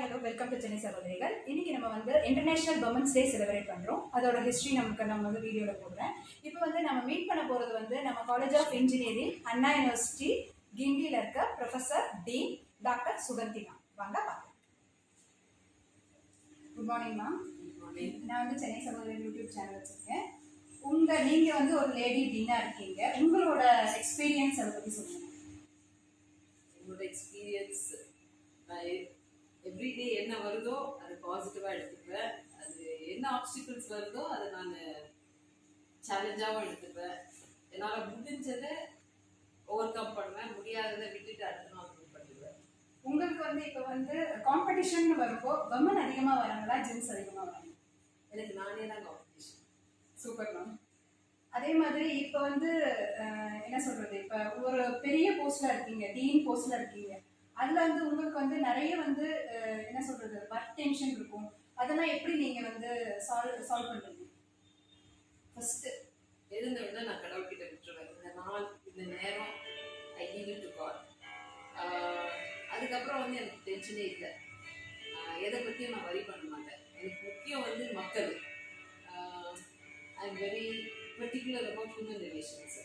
Hi hello welcome to Chennai சகோதரிகள் இன்னைக்கு நம்ம வந்து இன்டர்நேஷனல் உமன்ஸ் டே செலிப்ரேட் பண்ணுறோம் அதோட ஹிஸ்ட்ரி நமக்கு நம்ம வந்து வீடியோவில் போடுறேன். இப்போ வந்து நம்ம மீட் பண்ண போகிறது வந்து நம்ம college of engineering Anna university கிண்டியில் இருக்க ப்ரொஃபஸர் டீன் டாக்டர் சுகந்தினா வாங்க பார்க்கலாம். குட் மார்னிங் மேம் நான் வந்து சென்னை சகோதரி யூடியூப் சேனல் வச்சுருக்கேன். உங்கள் நீங்கள் வந்து ஒரு லேடி டீனாக இருக்கீங்க. உங்களோட எக்ஸ்பீரியன்ஸ் அதை பற்றி சொல்லுங்கள் என்னோட எக்ஸ்பீரியன்ஸ் எவ்ரிடே என்ன வருதோ அது பாசிட்டிவாக எடுத்துப்பேன். அது என்ன ஆப்ஸ்டிகல்ஸ் வருதோ அதை நான் சேலஞ்சாகவும் எடுத்துப்பேன். என்னால் முடிஞ்சதை ஓவர் கம் பண்ணுவேன். முடியாததை விட்டுட்டு அடுத்த நாள் பண்ணிடுவேன். உங்களுக்கு வந்து இப்போ வந்து காம்படிஷன் வரும்போ விமன் அதிகமாக வராங்களா? ஜென்ஸ் அதிகமாக வராங்க எனக்கு நானே தான் காம்படிஷன் சூப்பர் மேம் அதே மாதிரி இப்போ வந்து என்ன சொல்றது? இப்போ ஒரு பெரிய போஸ்ட்ல இருக்கீங்க டீன் போஸ்ட்ல இருக்கீங்க. அதுல வந்து உங்களுக்கு வந்து நிறைய வந்து என்ன சொல்றது ஒர்க் டென்ஷன் இருக்கும். அதெல்லாம் எப்படி நீங்க வந்து சால்வ் சால்வ் பண்றீங்க? ஃபர்ஸ்ட் எழுந்த உடனே நான் கடவுள்கிட்ட விட்டுருவேன். இந்த நாள் இந்த நேரம் ஐ லீவ் டு காட் அதுக்கப்புறம் வந்து எனக்கு டென்ஷனே இல்லை. எதை பற்றியும் நான் வரி பண்ண மாட்டேன். எனக்கு முக்கியம் வந்து மக்கள். I am very particular about human relations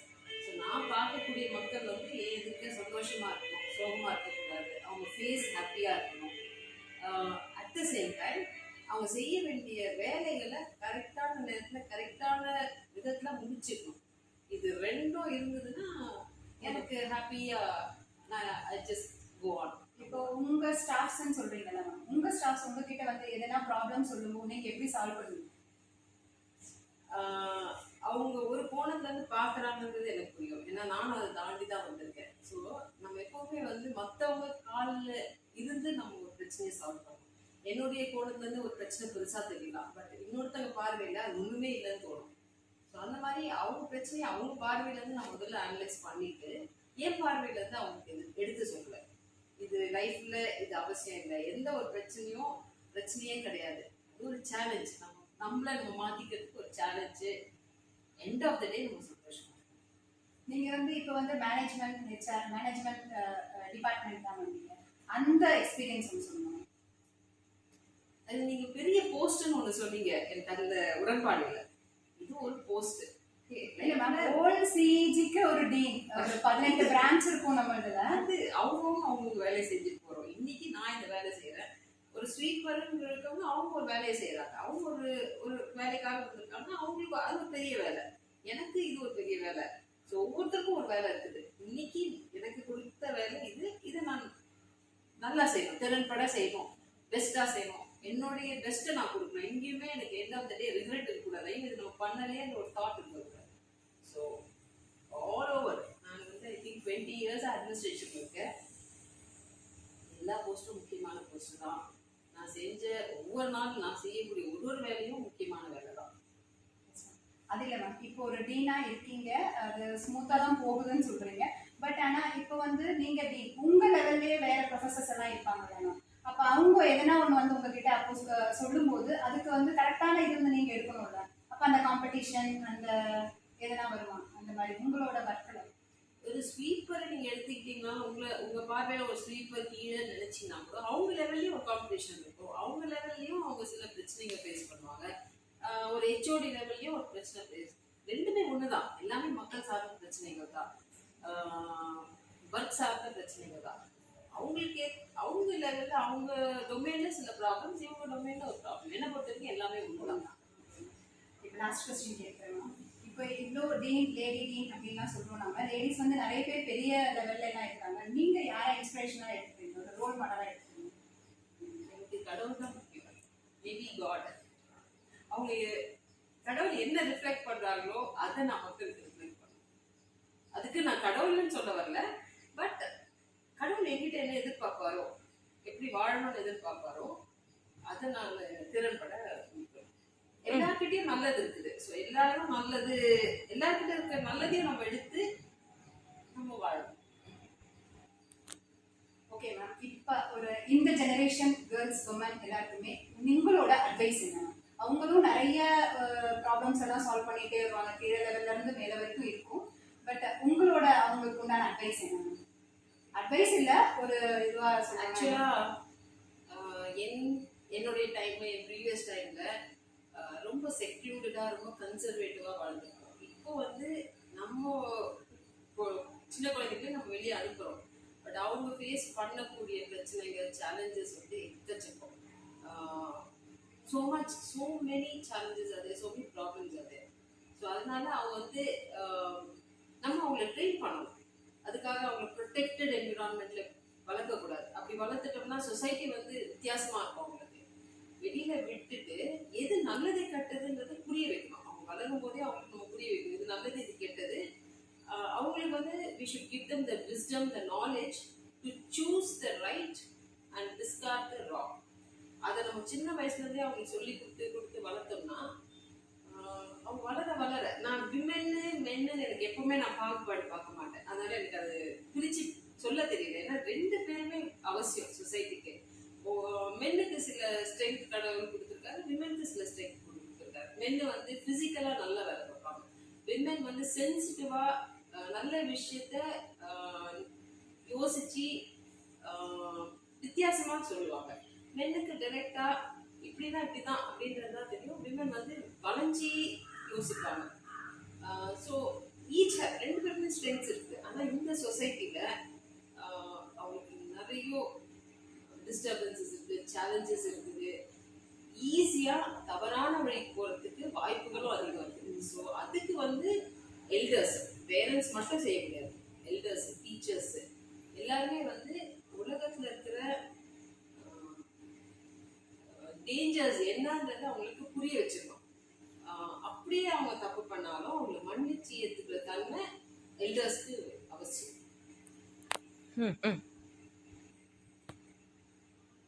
so நான் பார்க்கக்கூடிய மக்கள் வந்து எதுக்கு சந்தோஷமாக இருக்கணும்? சோகமாக இருக்கக்கூடாது. அவங்க ஃபேஸ் ஹாப்பியாக இருக்கணும். அட் த சேம் டைம் அவங்க செய்ய வேண்டிய வேலைகளை கரெக்டான நேரத்தில் கரெக்டான விதத்தில் முடிச்சிடணும் இது ரெண்டும் இருந்ததுன்னா எனக்கு ஹாப்பியாக நான் ஐ ஜஸ்ட் கோ ஆன் இப்போ உங்க ஸ்டாஃப்ஸ்ன்னு சொல்றீங்கல்ல மேம் உங்க ஸ்டாஃப்ஸ் உங்ககிட்ட வந்து எதனா ப்ராப்ளம் சொல்லும்போது நீங்க எப்படி சால்வ் பண்ணுவீங்க? அவங்க ஒரு கோணத்துல இருந்து பாக்குறாங்கன்றது எனக்கு புரியும். ஏன்னா நானும் அதை தாண்டி தான் வந்திருக்கேன். ஸோ எப்பவுமே வந்து மத்தவங்க காலில் இருந்து நம்ம ஒரு பிரச்சனையை சால்வ் பண்ணணும். என்னுடைய கோணத்துல இருந்து ஒரு பிரச்சனை பெருசா தெரியலாம் பட் இன்னொருத்தங்க பார்வையில அது ஒண்ணுமே இல்லைன்னு தோணும். ஸோ அந்த மாதிரி அவங்க பிரச்சனையை அவங்க பார்வையில இருந்து நான் முதல்ல அனலைஸ் பண்ணிட்டு என் பார்வையில இருந்து அவங்களுக்கு எது எடுத்து சொல்லுவேன் இது லைஃப்ல இது அவசியம் இல்லை. எந்த ஒரு பிரச்சனையும் பிரச்சனையே கிடையாது. அது ஒரு சேலஞ்ச் நம்ம நம்மளை நம்ம மாத்திக்கிறதுக்கு ஒரு challenge end of the day நம்ம சந்தோஷம் இருக்கணும். நீங்க வந்து இப்போ வந்து மேனேஜ்மெண்ட் ஹெச்ஆர் மேனேஜ்மெண்ட் டிபார்ட்மெண்ட் தான் வந்தீங்க அந்த எக்ஸ்பீரியன்ஸ் வந்து சொல்லுங்க. அது நீங்க பெரிய போஸ்ட்னு ஒண்ணு சொன்னீங்க. எனக்கு அந்த உடன்பாடு இல்லை. இது ஒரு போஸ்ட் ஹோல் சிஜிக்கு ஒரு டீன் ஒரு பதினெட்டு பிரான்ச் இருக்கும் நம்மளதுல. அது அவங்கவுங்க அவங்க வேலையை செஞ்சுட்டு போறோம். இன்னைக்கு நான் இந்த வேலை செய்யறேன் ஒரு ஸ்வீப்பர்னு இருக்கவங்க அவங்க ஒரு வேலையை செய்யறாங்க அவங்க ஒரு ஒரு வேலைக்காக வந்திருக்காங்க அவங்களுக்கு அது ஒரு பெரிய வேலை. எனக்கு இது ஒரு பெரிய வேலை. ஸோ ஒவ்வொருத்தருக்கும் ஒரு வேலை இருக்குது. இன்னைக்கு எனக்கு கொடுத்த வேலை இது. இதை நான் நல்லா செய்யணும். திறன்பட செய்யணும். பெஸ்ட்டாக செய்யணும். என்னுடைய பெஸ்ட்டை நான் கொடுக்கணும். எங்கேயுமே எனக்கு end of the day regret இருக்கக்கூடாது. ஐயோ இது நம்ம பண்ணலேன்ற ஒரு தாட் இருக்கக்கூடாது. ஸோ ஆல் ஓவர் நான் வந்து I think twenty years administration இருக்கேன். எல்லா போஸ்ட்டும் முக்கியமான போஸ்ட்டு தான். நான் செஞ்ச ஒவ்வொரு நாளும் நான் செய்யக்கூடிய ஒரு ஒரு வேலையும் முக்கியமான வேலை அது இல்லை மேம் இப்போ ஒரு டீனா இருக்கீங்க அது ஸ்மூத்தாக தான் போகுதுன்னு சொல்கிறீங்க பட் ஆனால் இப்போ வந்து நீங்கள் டீன் உங்கள் லெவல்லே வேற ப்ரொஃபஸர்ஸ் எல்லாம் இருப்பாங்க மேம் அப்போ அவங்க எதனா ஒன்று வந்து உங்ககிட்ட அப்போ சொல்லும்போது அதுக்கு வந்து கரெக்டான இது வந்து நீங்கள் எடுக்கணும்ல அப்போ அந்த காம்படிஷன் அந்த எதனா வருமா? அந்த மாதிரி உங்களோட ஒர்க்ல ஒரு ஸ்வீப்பரை நீங்கள் எடுத்துக்கிட்டீங்கன்னா உங்களை உங்கள் பார்வையில் ஒரு ஸ்வீப்பர் கீழே நினைச்சீங்கன்னா கூட அவங்க லெவல்லையும் ஒரு காம்படிஷன் இருக்கும். அவங்க லெவல்லையும் அவங்க சில பிரச்சனைகள் ஃபேஸ் பண்ணுவாங்க. ஒரு ஹெச்ஓடி லெவல்லயும் ஒரு பிரச்சனை ரெண்டுமே ஒண்ணுதான். எல்லாமே மக்கள் சார்ந்த பிரச்சனைகள் தான். ஒர்க் சார்ந்த பிரச்சனைகள் தான். அவங்களுக்கு அவங்க லெவல்ல அவங்க டொமைன்ல சில ப்ராப்ளம்ஸ் இவங்க டொமைன்ல ஒரு ப்ராப்ளம் என்ன பொறுத்த வரைக்கும் எல்லாமே ஒண்ணுதான். இப்போ லாஸ்ட் கொஸ்டின் கேட்குறேன் இப்போ இவ்வளோ டீன் லேடி டீன் அப்படின்லாம் சொல்றோம் நம்ம லேடிஸ் வந்து நிறைய பேர் பெரிய லெவல்ல எல்லாம் இருக்காங்க. நீங்க யாரை இன்ஸ்பிரேஷனாக எடுத்துக்கிறீங்க? ஒரு ரோல் மாடலாக எடுத்துக்கிறீங்க? எனக்கு கடவுள் தான் முக்கியம். மேபி காட் அவங்க கடவுள் என்ன ரிஃப்ளெக்ட் பண்றாங்களோ அதை நான் மக்களுக்கு ரிஃப்ளெக்ட் பண்ணுவேன் அதுக்கு நான் கடவுள்னு சொல்ல வரல பட் கடவுள் எங்கிட்ட என்ன எதிர்பார்ப்பாரோ எப்படி வாழணும்னு எதிர்பார்ப்பாரோ அதை நான் திறன்பட எல்லார்கிட்டயும் நல்லது இருக்குது. ஸோ எல்லாரும் நல்லது எல்லார்கிட்ட இருக்கிற நல்லதையும் நம்ம எடுத்து நம்ம வாழணும். ஓகே மேம் இப்போ ஒரு இந்த ஜெனரேஷன் கேர்ள்ஸ் உமன் எல்லாருக்குமே உங்களோட அட்வைஸ் என்ன? அவங்களும் நிறைய ப்ராப்ளம்ஸ் எல்லாம் சால்வ் பண்ணிட்டே வருவாங்க. கீழே லெவல்ல இருந்து மேலே வரைக்கும் இருக்கும். பட் உங்களோட அவங்களுக்கு உண்டான அட்வைஸ் என்ன? அட்வைஸ் இல்ல ஒரு இதுவா ஆக்சுவலாக ஆக்சுவலா என் டைம் என் ப்ரீவியஸ் டைம்ல ரொம்ப செக்யூர்டா ரொம்ப கன்சர்வேட்டிவா வாழ்ந்துருக்கோம். இப்போ வந்து நம்ம சின்ன குழந்தைக்கு நம்ம வெளியே அனுப்புறோம். பட் அவங்க ஃபேஸ் பண்ணக்கூடிய பிரச்சனைகள் சேலஞ்சஸ் வந்து எக்கச்சக்கம். So much so many challenges அது ஸோ மெனி ப்ராப்ளம்ஸ் அது ஸோ அதனால அவங்க வந்து um, நம்ம அவங்கள ட்ரெயின் பண்ணணும். அதுக்காக அவங்கள ப்ரொடெக்டட் என்விரான்மெண்ட்ல வளர்க்கக்கூடாது. அப்படி வளர்த்துட்டோம்னா சொசைட்டி வந்து வித்தியாசமா இருக்கும் அவங்களுக்கு. வெளியில விட்டுட்டு எது நல்லது கெட்டதுன்றது புரிய வைக்கணும். அவங்க வளரும் போதே அவங்களுக்கு நம்ம புரிய வைக்கணும். இது நல்லது இது கெட்டது? அவங்களுக்கு வந்து we should give them the wisdom the knowledge to choose the right and discard the wrong அதை நம்ம சின்ன வயசுல இருந்தே அவங்களுக்கு சொல்லி கொடுத்து கொடுத்து வளர்த்தோம்னா அவங்க வளர வளர நான் விமென்னு மென்னு எனக்கு எப்பவுமே நான் பாகுபாடு பார்க்க மாட்டேன். அதனால எனக்கு அது பிரிச்சு சொல்ல தெரியல. ஏன்னா ரெண்டு பேருமே அவசியம் சொசைட்டிக்கு மென்னுக்கு சில ஸ்ட்ரென்த் கடவுள் கொடுத்துருக்காரு விமெனுக்கு சில ஸ்ட்ரென்த் கொடுத்துருக்காரு. மென்னு வந்து பிசிக்கலா நல்லா வேலை பார்ப்பாங்க. விமென் வந்து சென்சிட்டிவா நல்ல விஷயத்த யோசிச்சு வித்தியாசமா சொல்லுவாங்க. மென்னுக்கு டைரக்டா இப்படிதான் இப்படிதான் அப்படின்றது தான் தெரியும். விமன் வந்து வளைஞ்சி யோசிப்பாங்க. ஸோ ஈச் ரெண்டு பேருமே ஸ்ட்ரென்த்ஸ் இருக்கு. ஆனால் இந்த சொசைட்டியில் அவங்களுக்கு நிறைய டிஸ்டர்பன்சஸ் இருக்கு சேலஞ்சஸ் இருக்குது. ஈஸியாக தவறான வழிக்கு போகிறதுக்கு வாய்ப்புகளும் அதிகம் இருக்குது ஸோ அதுக்கு வந்து எல்டர்ஸ் பேரண்ட்ஸ் மட்டும் செய்ய முடியாது. எல்டர்ஸ் டீச்சர்ஸ் எல்லாருமே வந்து உலகத்தில் இருக்கிற டேஞ்சர்ஸ் என்னன்றதை அவங்களுக்கு புரிய வச்சிருக்கணும். ஆஹ் அப்படியே அவங்க தப்பு பண்ணாலும் அவங்களை மன்னிச்சு ஏத்துக்கிற தன்மை எல்டர்ஸ்க்கு அவசியம்.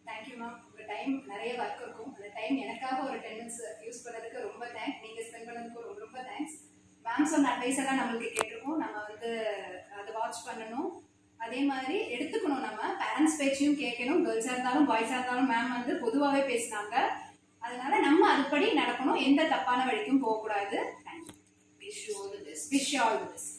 தேங்க்யூ மேம் உங்க டைம் நிறைய ஒர்க் இருக்கும். அந்த டைம் எனக்காக ஒரு டென் மினிட்ஸ் யூஸ் பண்ணதுக்கு ரொம்ப தேங்க்ஸ் நீங்க ஸ்பெண்ட் பண்ணதுக்கு ரொம்ப ரொம்ப தேங்க்ஸ் மேம் சொன்ன அட்வைஸ் எல்லாம் நம்மளுக்கு கேட்டிருக்கோம். நம்ம வந்து அதை வாட்ச் பண்ணணும். அதே மாதிரி எடுத்துக்கணும். நம்ம பேரண்ட்ஸ் பேச்சையும் கேட்கணும். கேர்ள்ஸாக இருந்தாலும் பாய்ஸாக இருந்தாலும் மேம் வந்து பொதுவாகவே பேசினாங்க. அதனால நம்ம அதுபடி நடக்கணும். எந்த தப்பான வழிக்கும் போகக்கூடாது. Thank you wish you all the best wish all the best